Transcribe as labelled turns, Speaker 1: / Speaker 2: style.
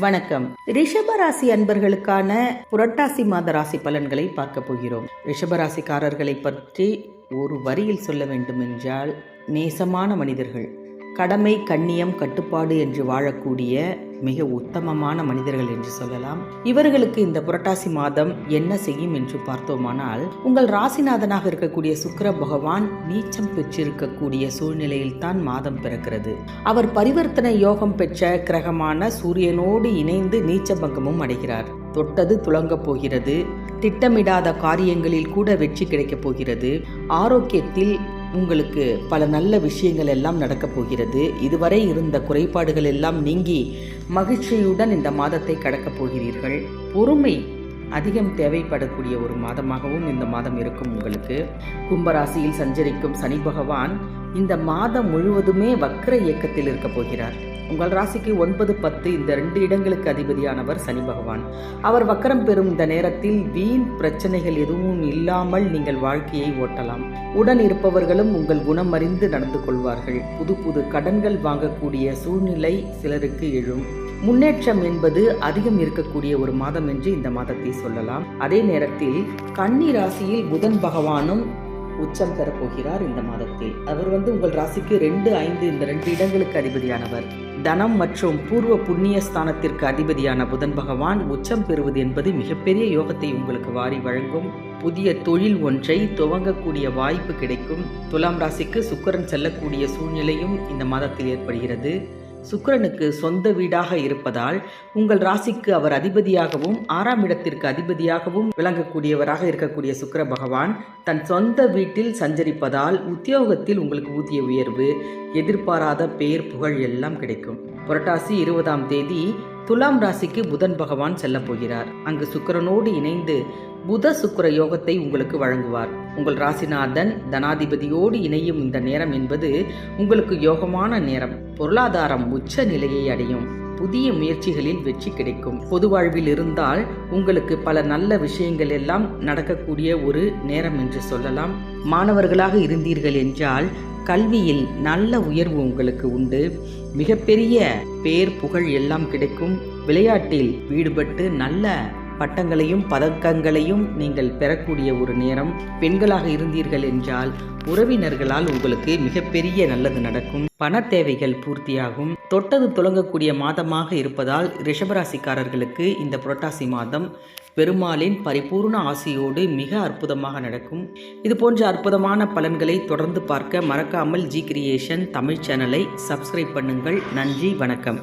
Speaker 1: வணக்கம். ரிஷபராசி அன்பர்களுக்கான புரட்டாசி மாத ராசி பலன்களை பார்க்க போகிறோம். ரிஷபராசிக்காரர்களை பற்றி ஒரு வரியில் சொல்ல வேண்டும் என்றால் நேசமான மனிதர்கள் கடமை கண்ணியம் கட்டுப்பாடு என்று வாழக்கூடிய மிக உத்தமமான மனிதர்கள் என்று சொல்லலாம். இவர்களுக்கு இந்த புரட்டாசி மாதம் என்ன செய்யும் என்று பார்த்தோமானால் உங்கள் ராசிநாதனாக இருக்கக்கூடிய சுக்கிர பகவான் நீச்சம் பெற்றிருக்கக்கூடிய சூழ்நிலையில் தான் மாதம் பிறக்கிறது. அவர் பரிவர்த்தனை யோகம் பெற்ற கிரகமான சூரியனோடு இணைந்து நீச்ச பங்கமும் அடைகிறார். தொட்டது துளங்கப் போகிறது. திட்டமிடாத காரியங்களில் கூட வெற்றி கிடைக்கப் போகிறது. ஆரோக்கியத்தில் உங்களுக்கு பல நல்ல விஷயங்கள் எல்லாம் நடக்கப் போகிறது. இதுவரை இருந்த குறைபாடுகள் எல்லாம் நீங்கி மகிழ்ச்சியுடன் இந்த மாதத்தை கடக்கப் போகிறீர்கள். பொறுமை அதிகம் தேவைப்படக்கூடிய ஒரு மாதமாகவும் இந்த மாதம் இருக்கும் உங்களுக்கு. கும்பராசியில் சஞ்சரிக்கும் சனி பகவான் இந்த மாதம் முழுவதுமே வக்ர இயக்கத்தில் இருக்கப் போகிறார். உங்கள் ராசிக்கு ஒன்பது பத்து இந்த ரெண்டு இடங்களுக்கு அதிபதியானவர் சனி பகவான். அவர் வக்கரம் பெறும் இந்த நேரத்தில் வீண் பிரச்சனைகள் எதுவும் இல்லாமல் நீங்கள் வாழ்க்கையை ஓட்டலாம். உடன் இருப்பவர்களும் உங்கள் குணம் அறிந்து நடந்து கொள்வார்கள். புது புது கடன்கள் வாங்கக்கூடிய சூழ்நிலை சிலருக்கு எழும். முன்னேற்றம் என்பது அதிகம் இருக்கக்கூடிய ஒரு மாதம் என்று இந்த மாதத்தை சொல்லலாம். அதே நேரத்தில் கன்னி ராசியில் புதன் பகவானும் உச்சம் பெறப்போகிறார் இந்த மாதத்தில். அவர் வந்து உங்கள் ராசிக்கு ரெண்டு ஐந்து இந்த ரெண்டு இடங்களுக்கு அதிபதியானவர். தனம் மற்றும் பூர்வ புண்ணிய ஸ்தானத்திற்கு அதிபதியான புதன் பகவான் உச்சம் பெறுவது என்பது மிகப்பெரிய யோகத்தை உங்களுக்கு வாரி வழங்கும். புதிய தொழில் ஒன்றை துவங்கக்கூடிய வாய்ப்பு கிடைக்கும். துலாம் ராசிக்கு சுக்கரன் செல்லக்கூடிய சூழ்நிலையும் இந்த மாதத்தில் ஏற்படுகிறது. சுக்கிரனுக்கு சொந்த வீடாக இருப்பதால் உங்கள் ராசிக்கு அவர் அதிபதியாகவும் ஆறாம் இடத்திற்கு அதிபதியாகவும் விளங்கக்கூடியவராக இருக்கக்கூடிய சுக்கர பகவான் தன் சொந்த வீட்டில் சஞ்சரிப்பதால் உத்தியோகத்தில் உங்களுக்கு ஊதிய உயர்வு எதிர்பாராத பேர் புகழ் எல்லாம் கிடைக்கும். புரட்டாசி இருபதாம் தேதி துலாம் ராசிக்கு புதன் பகவான் செல்ல போகிறார். அங்கு சுக்கிரனோடு இணைந்து புத சுக்கர யோகத்தை உங்களுக்கு வழங்குவார். உங்கள் ராசிநாதன் தனாதிபதியோடு இணையும் இந்த நேரம் என்பது உங்களுக்கு யோகமான நேரம். பொருளாதாரம் உச்ச நிலையை அடையும். புதிய முயற்சிகளில் வெற்றி கிடைக்கும். பொது வாழ்வில் இருந்தால் உங்களுக்கு பல நல்ல விஷயங்கள் எல்லாம் நடக்கக்கூடிய ஒரு நேரம் என்று சொல்லலாம். மாணவர்களாக இருந்தீர்கள் என்றால் கல்வியில் நல்ல உயர்வு உங்களுக்கு உண்டு. மிகப்பெரிய பேர் புகழ் எல்லாம் கிடைக்கும். விளையாட்டில் ஈடுபட்டு நல்ல பட்டங்களையும் பதக்கங்களையும் நீங்கள் பெறக்கூடிய ஒரு நேரம். பெண்களாக இருந்தீர்கள் என்றால் உறவினர்களால் உங்களுக்கு மிகப்பெரிய நல்லது நடக்கும். பண தேவைகள் பூர்த்தியாகும். தொட்டது தொடங்கக்கூடிய மாதமாக இருப்பதால் ரிஷபராசிக்காரர்களுக்கு இந்த புரட்டாசி மாதம் பெருமாளின் பரிபூர்ண ஆசையோடு மிக அற்புதமாக நடக்கும். இது போன்ற அற்புதமான பலன்களை தொடர்ந்து பார்க்க மறக்காமல் ஜி கிரியேஷன் தமிழ் சேனலை சப்ஸ்கிரைப் பண்ணுங்கள். நன்றி வணக்கம்.